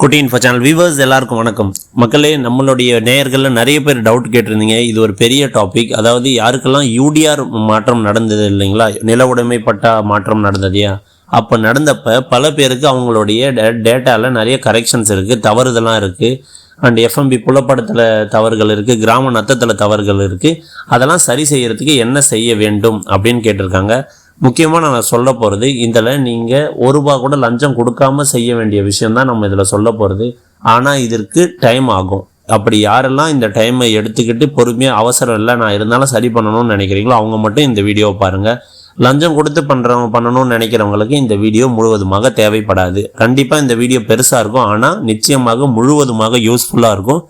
குட்டி info channel viewers எல்லாருக்கும் வணக்கம். மக்களே நம்மளுடைய நேயர்களில் நிறைய பேர் டவுட் கேட்டிருந்தீங்க. இது ஒரு பெரிய டாபிக் அதாவது யாருக்கெல்லாம் யூடிஆர் மாற்றம் நடந்தது இல்லைங்களா? நில உடைமை பட்டா மாற்றம் நடந்ததையா அப்போ நடந்தப்ப பல பேருக்கு அவங்களுடைய டேட்டாவில் நிறைய கரெக்ஷன்ஸ் இருக்குது தவறுதெல்லாம் இருக்குது அண்ட் எஃப்எம்பி புலப்படத்தில் தவறுகள் இருக்குது கிராம நத்தத்தில் தவறுகள் இருக்குது அதெல்லாம் சரி செய்கிறதுக்கு என்ன செய்ய வேண்டும் அப்படின்னு கேட்டிருக்காங்க. முக்கியமாக நான் சொல்ல போகிறது இதில் நீங்கள் ஒரு ரூபா கூட லஞ்சம் கொடுக்காம செய்ய வேண்டிய விஷயம் தான் நம்ம இதில் சொல்ல போகிறது ஆனால் இதற்கு டைம் ஆகும். அப்படி யாரெல்லாம் இந்த டைமை எடுத்துக்கிட்டு பொறுமையாக அவசரம் இல்லை நான் இருந்தாலும் சரி பண்ணணும்னு நினைக்கிறீங்களோ அவங்க மட்டும் இந்த வீடியோவை பாருங்கள் லஞ்சம் கொடுத்து பண்ணுறவங்க பண்ணணும்னு நினைக்கிறவங்களுக்கு இந்த வீடியோ முழுவதுமாக தேவைப்படாது. கண்டிப்பாக இந்த வீடியோ பெருசாக இருக்கும். ஆனால் நிச்சயமாக முழுவதுமாக யூஸ்ஃபுல்லாக இருக்கும்.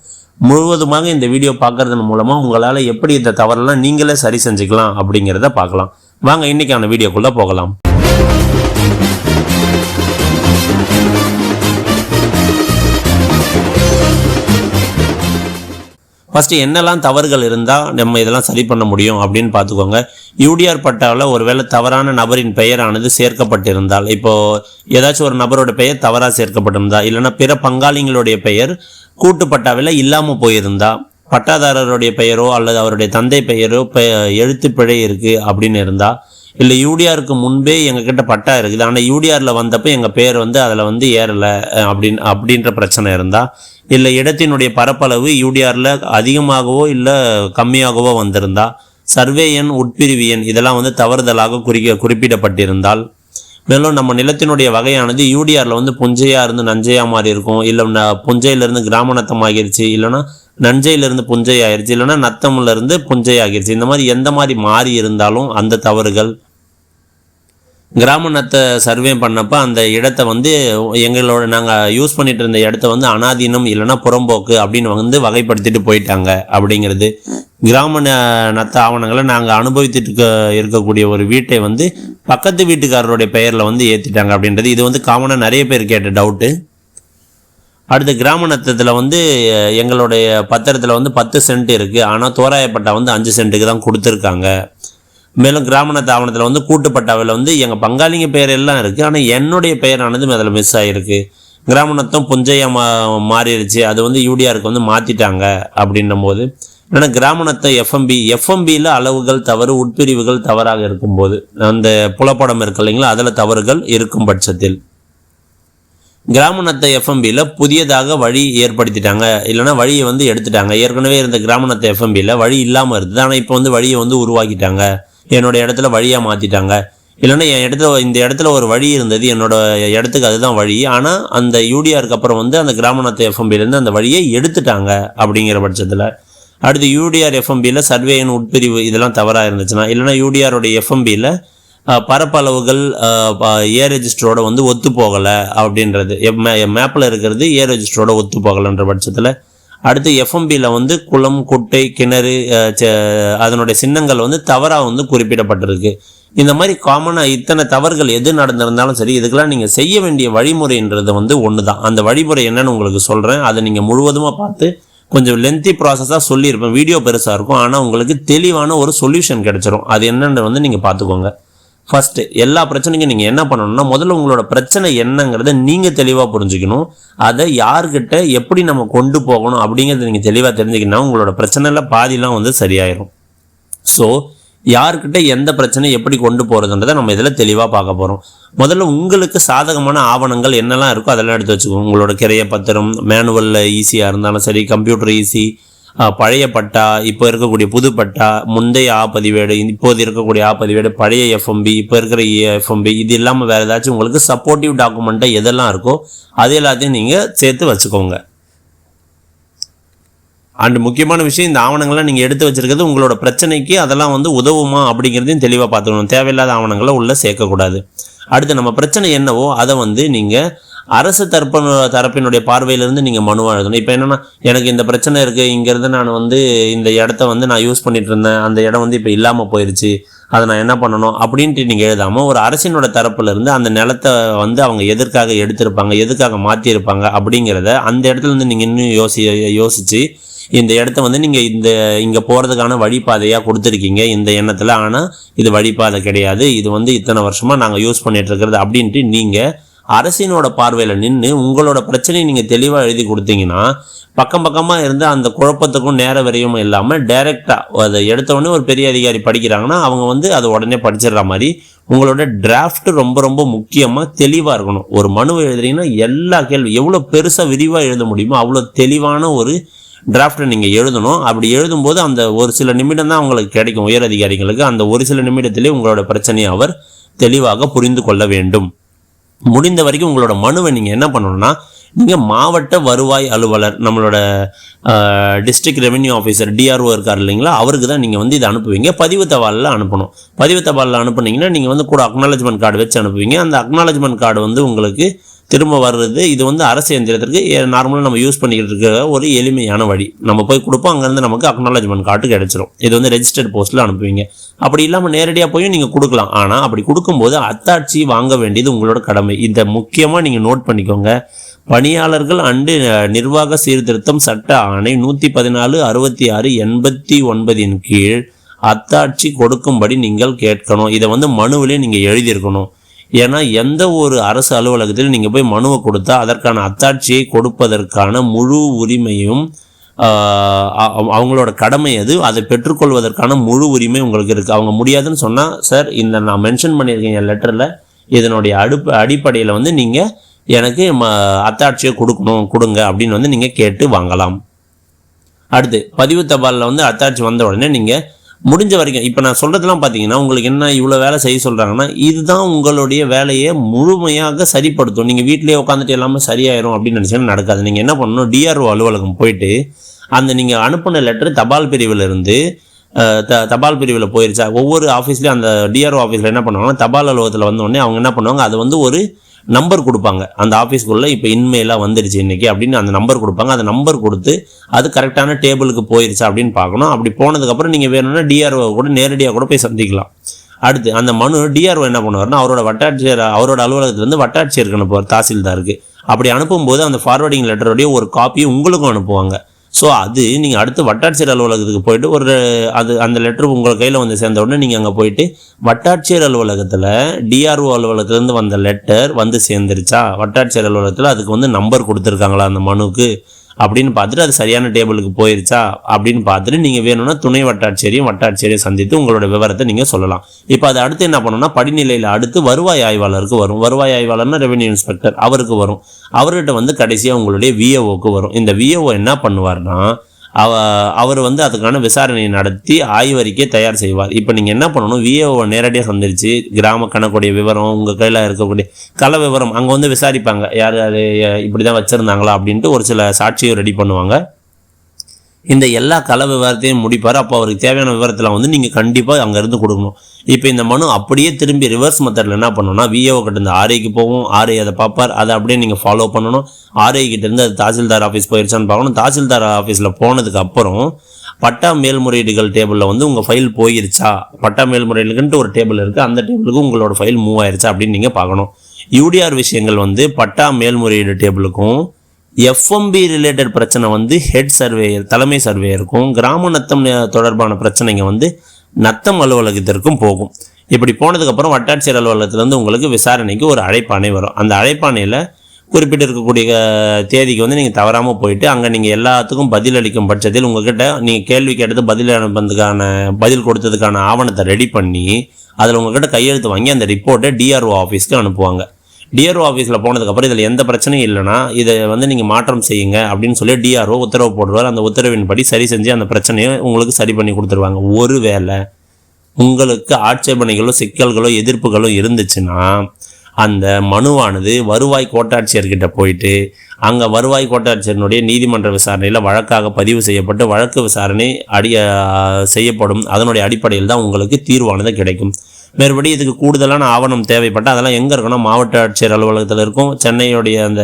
முழுவதுமாக இந்த வீடியோ பார்க்கறதன் மூலமாக உங்களால் எப்படி இந்த தவறெல்லாம் நீங்களே சரி செஞ்சுக்கலாம் அப்படிங்கிறத பார்க்கலாம். வாங்க இன்னைக்கான வீடியோக்குள்ளே போகலாம். ஃபஸ்ட்டு என்னெல்லாம் தவறுகள் இருந்தால் நம்ம இதெல்லாம் சரி பண்ண முடியும் அப்படின்னு பார்த்துக்கோங்க. யூடிஆர் பட்டாவில் ஒருவேளை தவறான நபரின் பெயரானது சேர்க்கப்பட்டிருந்தால் இப்போது ஏதாச்சும் ஒரு நபரோட பெயர் தவறாக சேர்க்கப்பட்டிருந்தா இல்லைன்னா பிற பங்காளிங்களுடைய பெயர் கூட்டு பட்டாவில் இல்லாமல் போயிருந்தா பட்டாதாரருடைய பெயரோ அல்லது அவருடைய தந்தை பெயரோ பெ எழுத்து பிழை இருக்குது அப்படின்னு இருந்தால் இல்லை யூடிஆருக்கு முன்பே எங்ககிட்ட பட்டா இருக்குது ஆனால் யூடிஆரில் வந்தப்போ எங்கள் பேர் வந்து அதில் வந்து ஏறலை அப்படின்னு அப்படின்ற பிரச்சனை இருந்தால் இல்லை இடத்தினுடைய பரப்பளவு யூடிஆரில் அதிகமாகவோ இல்லை கம்மியாகவோ வந்திருந்தா சர்வே எண் உட்பிரிவு எண் இதெல்லாம் வந்து தவறுதலாக குறிக்க குறிப்பிடப்பட்டிருந்தால் மேலும் நம்ம நிலத்தினுடைய வகையானது யூடிஆரில் வந்து புஞ்சையாக இருந்து நஞ்சையாக மாறி இருக்கும் இல்லை புஞ்சையிலேருந்து கிராமணத்தம் ஆகிருச்சு இல்லைன்னா நஞ்சையிலேருந்து புஞ்சை ஆகிருச்சு இல்லைன்னா நத்தமிலிருந்து புஞ்சை ஆகிருச்சு இந்த மாதிரி எந்த மாதிரி மாறி இருந்தாலும் அந்த தவறுகள். கிராம நத்த சர்வே பண்ணப்போ அந்த இடத்த வந்து எங்களோட நாங்கள் யூஸ் பண்ணிட்டு இருந்த இடத்த வந்து அனாதீனம் இல்லைன்னா புறம்போக்கு அப்படின்னு வந்து வகைப்படுத்திட்டு போயிட்டாங்க அப்படிங்கிறது. கிராம நத்த ஆவணங்களை நாங்கள் அனுபவித்துட்டு இருக்க- இருக்கக்கூடிய ஒரு வீட்டை வந்து பக்கத்து வீட்டுக்காரருடைய பெயரில் வந்து ஏற்றிட்டாங்க அப்படின்றது. இது வந்து காமனாக நிறைய பேர் கேட்ட டவுட்டு அடுத்து கிராம நத்தத்தில் வந்து எங்களுடைய பத்திரத்தில் வந்து பத்து சென்ட் இருக்குது ஆனால் தோராயப்பட்டா வந்து அஞ்சு சென்ட்டுக்கு தான் கொடுத்துருக்காங்க. மேலும் கிராமணத்து ஆவணத்தில் வந்து கூட்டுப்பட்டாவில் வந்து எங்கள் பங்காளிங்க பெயர் எல்லாம் இருக்குது ஆனால் என்னுடைய பெயரானது அதில் மிஸ் ஆகிருக்கு கிராமணத்தும் புஞ்சையாக மா மாறிடுச்சு அது வந்து யூடிஆருக்கு வந்து மாற்றிட்டாங்க அப்படின்னும் போது ஏன்னா கிராமணத்தை எஃப்எம்பி எஃப்எம்பியில் அளவுகள் தவறு உட்பிரிவுகள் தவறாக இருக்கும்போது அந்த புலப்படம் இருக்கு இல்லைங்களா? அதில் தவறுகள் இருக்கும் பட்சத்தில். கிராமநத்த எஃப்எம்பியில் புதியதாக வழி ஏற்படுத்திட்டாங்க. இல்லைன்னா வழியை வந்து எடுத்துட்டாங்க. ஏற்கனவே இருந்த கிராமநத்த எஃப்எம்பியில் வழி இல்லாமல் இருந்தது. ஆனால் இப்போ வந்து வழியை வந்து உருவாக்கிட்டாங்க. என்னோட இடத்துல வழியாக மாற்றிட்டாங்க இல்லைன்னா என் இடத்துல இந்த இடத்துல ஒரு வழி இருந்தது. என்னோட இடத்துக்கு அதுதான் வழி. ஆனால் அந்த யூடிஆருக்கு அப்புறம் வந்து அந்த கிராமநாத் எஃப்எம்பிலேருந்து அந்த வழியை எடுத்துட்டாங்க அப்படிங்கிற பட்சத்தில். அடுத்து யூடிஆர் எஃப்எம்பியில் சர்வேயின் உட்பிரிவு இதெல்லாம் தவறாக இருந்துச்சுன்னா இல்லைன்னா யூடிஆரோடைய எஃப்எம்பியில் பரப்பளவுகள் ஏ ரெஜிஸ்டரோட வந்து ஒத்து போகலை அப்படின்றது. மேப்பில் இருக்கிறது ஏ ரெஜிஸ்டரோட ஒத்து போகலைன்ற பட்சத்தில். அடுத்து எஃப்எம்பியில் வந்து குளம் குட்டை கிணறு அதனுடைய சின்னங்கள் வந்து தவறாக வந்து குறிப்பிடப்பட்டிருக்கு. இந்த மாதிரி காமனாக இத்தனை தவறுகள் எது நடந்திருந்தாலும் சரி இதுக்கெல்லாம் நீங்கள் செய்ய வேண்டிய வழிமுறைன்றது வந்து ஒன்று தான் அந்த வழிமுறை என்னன்னு உங்களுக்கு சொல்கிறேன் அதை நீங்கள் முழுவதுமாக பார்த்து கொஞ்சம் லென்த்தி ப்ராசஸாக சொல்லியிருப்பேன். வீடியோ பெருசாக இருக்கும். ஆனால் உங்களுக்கு தெளிவான ஒரு சொல்யூஷன் கிடச்சிரும். அது என்னன்னு வந்து நீங்கள் பார்த்துக்கோங்க. ஃபர்ஸ்ட் எல்லா பிரச்சனைக்கும் நீங்கள் என்ன பண்ணணும்னா முதல்ல உங்களோட பிரச்சனை என்னங்கிறத நீங்கள் தெளிவாக புரிஞ்சுக்கணும். அதை யார்கிட்ட எப்படி நம்ம கொண்டு போகணும் அப்படிங்கிறத நீங்கள் தெளிவாக தெரிஞ்சுக்கணும் உங்களோட பிரச்சனையில் பாதிலாம் வந்து சரியாயிரும். ஸோ யார்கிட்ட எந்த பிரச்சனை எப்படி கொண்டு போகிறதுன்றதை நம்ம இதில் தெளிவாக பார்க்க போகிறோம் முதல்ல உங்களுக்கு சாதகமான ஆவணங்கள் என்னெல்லாம் இருக்கோ அதெல்லாம் எடுத்து வச்சுக்கோங்க. உங்களோட கிரைய பத்திரம் மேனுவலில் ஈஸியாக இருந்தாலும் சரி கம்ப்யூட்டர் ஈஸி பழைய பட்டா இப்போ இருக்கக்கூடிய புது பட்டா முந்தைய ஆ பதிவேடு இப்போது இருக்கக்கூடிய ஆ பதிவேடு பழைய எஃப்எம்பி இப்போ இருக்கிற எஃப்எம்பி இது இல்லாமல் வேறு ஏதாச்சும் உங்களுக்கு சப்போர்ட்டிவ் டாக்குமெண்ட்டாக எதெல்லாம் இருக்கோ அது எல்லாத்தையும் நீங்கள் சேர்த்து வச்சுக்கோங்க. அண்ட் முக்கியமான விஷயம் இந்த ஆவணங்கள்லாம் நீங்கள் எடுத்து வச்சுருக்கிறது உங்களோட பிரச்சனைக்கு அதெல்லாம் வந்து உதவுமா அப்படிங்கிறதையும் தெளிவாக பார்த்துக்கணும். தேவையில்லாத ஆவணங்களை உள்ளே சேர்க்கக்கூடாது. அடுத்து நம்ம பிரச்சனை என்னவோ அதை வந்து நீங்கள் அரசு தரப்பு தரப்பினுடைய பார்வையிலேருந்து நீங்கள் மனுவாக எழுதணும் இப்போ என்னென்னா எனக்கு இந்த பிரச்சனை இருக்குது இங்கேருந்து நான் வந்து இந்த இடத்த வந்து நான் யூஸ் பண்ணிட்டு இருந்தேன் அந்த இடம் வந்து இப்போ இல்லாமல் போயிடுச்சு அதை நான் என்ன பண்ணணும் அப்படின்ட்டு நீங்கள் எழுதாமல் ஒரு அரசினோட தரப்புலேருந்து அந்த நிலத்தை வந்து அவங்க எதற்காக எடுத்திருப்பாங்க எதுக்காக மாற்றியிருப்பாங்க அப்படிங்கிறத அந்த இடத்துல இருந்து நீங்கள் இன்னும் யோசி யோசித்து இந்த இடத்த வந்து நீங்கள் இந்த இங்கே போகிறதுக்கான வழிபாதையாக கொடுத்துருக்கீங்க இந்த எண்ணத்தில். ஆனால் இது வழிபாதை கிடையாது இது வந்து இத்தனை வருஷமாக நாங்கள் யூஸ் பண்ணிகிட்டு இருக்கிறது அப்படின்ட்டு நீங்கள் அரசினோட பார்வையில் நின்று உங்களோட பிரச்சனையை நீங்கள் தெளிவாக எழுதி கொடுத்தீங்கன்னா பக்கம் பக்கமாக இருந்து அந்த குழப்பத்துக்கும் நேர வரையும் இல்லாமல் டைரெக்டாக அதை எடுத்தவொடனே ஒரு பெரிய அதிகாரி படிக்கிறாங்கன்னா அவங்க வந்து அதை உடனே படிச்சிடுற மாதிரி உங்களோட டிராஃப்ட் ரொம்ப ரொம்ப முக்கியமாக தெளிவாக இருக்கணும். ஒரு மனுவை எழுதுறீங்கன்னா எல்லா கேள்வி எவ்வளோ பெருசாக விரிவாக எழுத முடியுமோ அவ்வளோ தெளிவான ஒரு டிராஃப்டை நீங்கள் எழுதணும். அப்படி எழுதும்போது அந்த ஒரு சில நிமிடம் தான் உங்களுக்கு கிடைக்கும் உயர் அதிகாரிகளுக்கு. அந்த ஒரு சில நிமிடத்திலே உங்களோட பிரச்சனையை அவர் தெளிவாக புரிந்து கொள்ள வேண்டும். முடிந்த வரைக்கும் உங்களோட மனுவை நீங்கள் என்ன பண்ணணும்னா நீங்கள் மாவட்ட வருவாய் அலுவலர் நம்மளோட டிஸ்ட்ரிக்ட் ரெவென்யூ ஆஃபீஸர் டிஆர்ஓ இருக்கார் இல்லைங்களா அவருக்கு தான் நீங்கள் வந்து இதை அனுப்புவீங்க. பதிவு தபாலில் அனுப்பணும். பதிவு தபாலில் அனுப்புனீங்கன்னா நீங்கள் வந்து கூட அக்னாலஜ்மெண்ட் கார்டு வச்சு அனுப்புவீங்க. அந்த அக்னாலஜ்மெண்ட் கார்டு வந்து உங்களுக்கு திரும்ப வர்றது இது வந்து அரசு எந்திரத்திற்கு நார்மலாக நம்ம யூஸ் பண்ணிக்கிட்டு இருக்கிற ஒரு எளிமையான வழி. நம்ம போய் கொடுப்போம் அங்கேருந்து நமக்கு அக்னாலஜ்மெண்ட் கார்டு கிடச்சிரும். இது வந்து ரெஜிஸ்டர்ட் போஸ்ட்டில் அனுப்புவீங்க. அப்படி இல்லாமல் நேரடியாக போய் நீங்கள் கொடுக்கலாம். ஆனால் அப்படி கொடுக்கும்போது அத்தாட்சி வாங்க வேண்டியது உங்களோட கடமை. இதை முக்கியமாக நீங்கள் நோட் பண்ணிக்கோங்க. பணியாளர்கள் அண்டு நிர்வாக சீர்திருத்தம் சட்ட ஆணை நூற்றி பதினாலு அறுபத்தி ஆறு எண்பத்தி ஒன்பதின் கீழ் அத்தாட்சி கொடுக்கும்படி நீங்கள் கேட்கணும். இதை வந்து மனுவிலே நீங்கள் எழுதியிருக்கணும். ஏன்னா எந்த ஒரு அரசு அலுவலகத்தில் நீங்கள் போய் மனுவை கொடுத்தா அதற்கான அத்தாட்சியை கொடுப்பதற்கான முழு உரிமையும் அவங்களோட கடமை அது. அதை பெற்றுக்கொள்வதற்கான முழு உரிமை உங்களுக்கு இருக்குது அவங்க முடியாதுன்னு சொன்னால் சார் இந்த நான் மென்ஷன் பண்ணியிருக்கேன் என் லெட்டரில் இதனுடைய அடுப்பு அடிப்படையில் வந்து நீங்கள் எனக்கு ம அத்தாட்சியை கொடுக்கணும் கொடுங்க அப்படின்னு வந்து நீங்கள் கேட்டு வாங்கலாம். அடுத்து பதிவு தபாலில் வந்து அத்தாட்சி வந்த உடனே நீங்கள் முடிஞ்ச வரைக்கும் இப்போ நான் சொல்கிறதுலாம் பார்த்தீங்கன்னா உங்களுக்கு என்ன இவ்வளோ வேலை செய்ய சொல்கிறாங்கன்னா இதுதான் உங்களுடைய வேலையை முழுமையாக சரிப்படுத்தும். நீங்கள் வீட்டிலேயே உட்காந்துட்டு எல்லாமே சரியாயிரும் அப்படின்னு நினச்சிங்கன்னா நடக்காது. நீங்கள் என்ன பண்ணணும்? டிஆர்ஓ அலுவலகம் போயிட்டு அந்த நீங்கள் அனுப்பின லெட்டர் தபால் பிரிவில் இருந்து த தபால் பிரிவில் போயிருச்சா? ஒவ்வொரு ஆஃபீஸ்லேயும் அந்த டிஆர்ஓ ஆஃபீஸில் என்ன பண்ணுவாங்கன்னா தபால் அலுவலகத்தில் வந்தோடனே அவங்க என்ன பண்ணுவாங்க? அது வந்து ஒரு நம்பர் கொடுப்பாங்க. அந்த ஆஃபீஸ்க்குள்ளே இப்போ இன்மெயிலாக வந்துடுச்சு இன்றைக்கி அப்படின்னு அந்த நம்பர் கொடுப்பாங்க. அந்த நம்பர் கொடுத்து அது கரெக்டான டேபிளுக்கு போயிருச்சா அப்படின்னு பார்க்கணும். அப்படி போனதுக்கப்புறம் நீங்கள் வேணும்னா டிஆர்ஓ கூட நேரடியாக கூட போய் சந்திக்கலாம். அடுத்து அந்த மனு டிஆர்ஓ என்ன பண்ணுவார்னா அவரோட வட்டாட்சியர் அவரோட அலுவலகத்துலேருந்து வட்டாட்சியருக்கு அனுப்புவார் தாசில்தாருக்கு. அப்படி அனுப்பும்போது அந்த ஃபார்வர்டிங் லெட்டருடைய ஒரு காப்பியும் உங்களுக்கும் அனுப்புவாங்க. ஸோ அது நீங்கள் அடுத்து வட்டாட்சியர் அலுவலகத்துக்கு போயிட்டு ஒரு அது அந்த லெட்டர் உங்கள் கையில் வந்து சேர்ந்த உடனே நீங்கள் அங்கே போயிட்டு வட்டாட்சியர் அலுவலகத்தில் டிஆர்ஓ அலுவலகத்துலேருந்து வந்த லெட்டர் வந்து சேர்ந்துருச்சா? வட்டாட்சியர் அலுவலகத்தில் அதுக்கு வந்து நம்பர் கொடுத்துருக்காங்களா அந்த மனுக்கு அப்படின்னு பார்த்துட்டு அது சரியான டேபிளுக்கு போயிருச்சா அப்படின்னு பார்த்துட்டு நீங்கள் வேணும்னா துணை வட்டாட்சியரையும் வட்டாட்சியரையும் சந்தித்து உங்களோட விவரத்தை நீங்கள் சொல்லலாம். இப்போ அது அடுத்து என்ன பண்ணணும்னா படிநிலையில் அடுத்து வருவாய் ஆய்வாளருக்கு வரும். வருவாய் ஆய்வாளர்னா ரெவென்யூ இன்ஸ்பெக்டர் அவருக்கு வரும். அவர்கிட்ட வந்து கடைசியாக உங்களுடைய விஏஓக்கு வரும். இந்த விஏஓ என்ன பண்ணுவார்னா அவர் வந்து அதுக்கான விசாரணையை நடத்தி ஆய்வறிக்கை தயார் செய்வார். இப்போ நீங்கள் என்ன பண்ணணும்? விஏஓவை நேரடியாக சந்திச்சு கிராம கணக்குடைய விவரம் உங்கள் கையில் இருக்கக்கூடிய கள விவரம் அங்கே வந்து விசாரிப்பாங்க. யார் யார் இப்படி தான் வச்சுருந்தாங்களா அப்படின்ட்டு ஒரு சில சாட்சியை ரெடி பண்ணுவாங்க. இந்த எல்லா கள விவரத்தையும் முடிப்பார். அப்போ அவருக்கு தேவையான விவரத்தில் வந்து நீங்கள் கண்டிப்பாக அங்கேருந்து கொடுக்கணும். இப்போ இந்த மனு அப்படியே திரும்பி ரிவர்ஸ் மெத்தடில் என்ன பண்ணணும்னா விஏஓ கிட்ட இருந்து ஆர்ஐக்கு போவோம். ஆர்ஐ அதை பார்ப்பார். அதை அப்படியே நீங்கள் ஃபாலோ பண்ணணும். ஆர்ஐ கிட்டேருந்து அது தாசில்தார் ஆஃபீஸ் போயிருச்சான்னு பார்க்கணும். தாசில்தார் ஆஃபீஸில் போனதுக்கு அப்புறம் பட்டா மேல்முறையீடுகள் டேபிளில் வந்து உங்கள் ஃபைல் போயிருச்சா? பட்டா மேல்முறையீடுகள்ன்ட்டு ஒரு டேபிள் இருக்குது அந்த டேபிளுக்கு உங்களோட ஃபைல் மூவ் ஆயிருச்சா அப்படின்னு நீங்கள் பார்க்கணும். யூடிஆர் விஷயங்கள் வந்து பட்டா மேல்முறையீடு டேபிளுக்கும் எஃப்எம்பி ரிலேட்டட் பிரச்சனை வந்து ஹெட் சர்வேயர் தலைமை சர்வேயருக்கும் கிராம நத்தம் தொடர்பான பிரச்சனைங்க வந்து நத்தம் அலுவலகத்திற்கும் போகும். இப்படி போனதுக்கப்புறம் வட்டாட்சியர் அலுவலகத்திலேருந்து உங்களுக்கு விசாரணைக்கு ஒரு அழைப்பாணை வரும். அந்த அழைப்பாணையில் குறிப்பிட்டு இருக்கக்கூடிய தேதிக்கு வந்து நீங்கள் தவறாமல் போயிட்டு அங்கே நீங்கள் எல்லாத்துக்கும் பதில் அளிக்கும் பட்சத்தில் உங்ககிட்ட நீங்கள் கேள்வி கேட்டது பதில் அனுப்புறதுக்கான பதில் கொடுத்ததுக்கான ஆவணத்தை ரெடி பண்ணி அதில் உங்ககிட்ட கையெழுத்து வாங்கி அந்த ரிப்போர்ட்டை டிஆர்ஓ ஆஃபீஸ்க்கு அனுப்புவாங்க. டிஆர்ஓ ஆஃபீஸில் போனதுக்கப்புறம் இதில் எந்த பிரச்சனையும் இல்லைன்னா இதை வந்து நீங்கள் மாற்றம் செய்யுங்க அப்படின்னு சொல்லி டிஆர்ஓ உத்தரவு போடுவார். அந்த உத்தரவின்படி சரி செஞ்சு அந்த பிரச்சனையை உங்களுக்கு சரி பண்ணி கொடுத்துருவாங்க. ஒரு வேளை உங்களுக்கு ஆட்சேபனைகளோ சிக்கல்களோ எதிர்ப்புகளோ இருந்துச்சுன்னா அந்த மனுவானது வருவாய் கோட்டாட்சியர்கிட்ட போயிட்டு அங்கே வருவாய் கோட்டாட்சியரினுடைய நீதிமன்ற விசாரணையில் வழக்காக பதிவு செய்யப்பட்டு வழக்கு விசாரணை அடி செய்யப்படும். அதனுடைய அடிப்படையில் தான் உங்களுக்கு தீர்வானது கிடைக்கும். மேற்படி இதுக்கு கூடுதலான ஆவணம் தேவைப்பட்டால் அதெல்லாம் எங்கே இருக்குன்னா மாவட்ட ஆட்சியர் அலுவலகத்தில் இருக்கும். சென்னையுடைய அந்த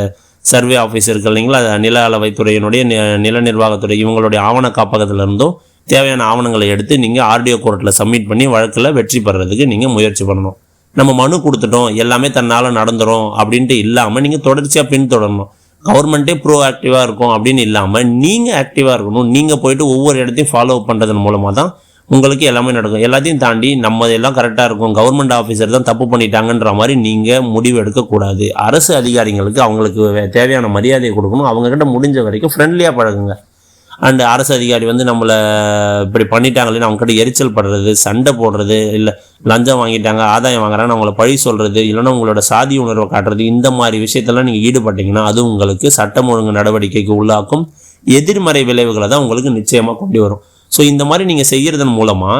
சர்வே ஆஃபீஸ் இருக்கு இல்லைங்களா? அது நில அளவைத்துறையினுடைய நில நிர்வாகத்துறை இவங்களுடைய ஆவண காப்பகத்திலிருந்தும் தேவையான ஆவணங்களை எடுத்து நீங்கள் ஆர்டிஓ கோர்ட்டில் சப்மிட் பண்ணி வழக்கில் வெற்றி பெறதுக்கு நீங்கள் முயற்சி பண்ணணும். நம்ம மனு கொடுத்துட்டோம் எல்லாமே தன்னால் நடந்துடும் அப்படின்ட்டு இல்லாமல் நீங்கள் தொடர்ச்சியாக பின்தொடரணும். கவர்மெண்ட்டே ப்ரோ ஆக்டிவாக இருக்கும் அப்படின்னு இல்லாமல் நீங்கள் ஆக்டிவாக இருக்கணும். நீங்கள் போயிட்டு ஒவ்வொரு இடத்தையும் ஃபாலோ பண்ணுறதன் மூலமாக தான் உங்களுக்கு எல்லாமே நடக்கும். எல்லாத்தையும் தாண்டி நம்ம எல்லாம் கரெக்டாக இருக்கும். கவர்மெண்ட் ஆஃபீஸர் தான் தப்பு பண்ணிட்டாங்கன்ற மாதிரி நீங்கள் முடிவு எடுக்கக்கூடாது. அரசு அதிகாரிகளுக்கு அவங்களுக்கு வே- தேவையான மரியாதையை கொடுக்கணும். அவங்கக்கிட்ட முடிஞ்ச வரைக்கும் ஃப்ரெண்ட்லியாக பழகுங்க. அண்டு அரசு அதிகாரி வந்து நம்மளை இப்படி பண்ணிட்டாங்களேன்னு அவங்ககிட்ட எரிச்சல் படுறது சண்டை போடுறது இல்லை லஞ்சம் வாங்கிட்டாங்க ஆதாயம் வாங்குறாங்கன்னு அவங்கள பழி சொல்கிறது இல்லைன்னா உங்களோட சாதி உணர்வை காட்டுறது இந்த மாதிரி விஷயத்தெல்லாம் நீங்கள் ஈடுபட்டீங்கன்னா அது உங்களுக்கு சட்டம் ஒழுங்கு நடவடிக்கைக்கு உள்ளாக்கும். எதிர்மறை விளைவுகளை தான் உங்களுக்கு நிச்சயமாக கொண்டு வரும். ஸோ இந்த மாதிரி நீங்கள் செய்கிறதன் மூலமாக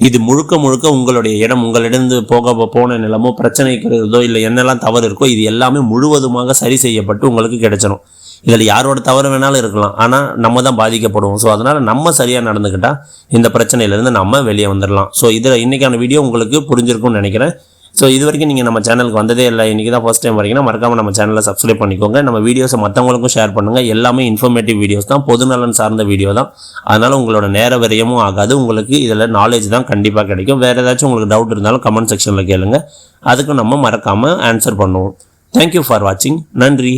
இது முழுக்க முழுக்க உங்களுடைய இடம் உங்களிடந்து போக போன நிலமோ பிரச்சனைக்கிறதோ இல்லை என்னெல்லாம் தவறு இருக்கோ இது எல்லாமே முழுவதுமாக சரி செய்யப்பட்டு உங்களுக்கு கிடைச்சிடும் இதில் யாரோட தவறு வேணாலும் இருக்கலாம். ஆனால் நம்ம தான் பாதிக்கப்படுவோம். ஸோ அதனால் நம்ம சரியாக நடந்துக்கிட்டால் இந்த பிரச்சனையிலேருந்து நம்ம வெளியே வந்துடலாம் ஸோ இதில் இன்றைக்கான வீடியோ உங்களுக்கு புரிஞ்சிருக்கும்னு நினைக்கிறேன். ஸோ இது வரைக்கும் நீங்கள் நம்ம சேனலுக்கு வந்ததே இல்லை இன்றைக்கி தான் ஃபஸ்ட் டைம் வரீங்கன்னா மறக்காமல் நம்ம சேனலை சப்ஸ்கிரைப் பண்ணிக்கோங்க. நம்ம வீடியோஸை மற்றவங்களுக்கும் ஷேர் பண்ணுங்கள் எல்லாமே இன்ஃபர்மேட்டிவ் வீடியோஸ் தான் பொதுநலன் சார்ந்த வீடியோ தான். அதனால் உங்களோட நேர விரயமும் ஆகாது. உங்களுக்கு இதில் நாலேஜ் தான் கண்டிப்பாக கிடைக்கும். வேறு ஏதாச்சும் உங்களுக்கு டவுட் இருந்தாலும் கமெண்ட் செக்ஷனில் கேளுங்கள் அதுக்கு நம்ம மறக்காமல் ஆன்சர் பண்ணுவோம். தேங்க்யூ ஃபார் வாட்சிங் நன்றி.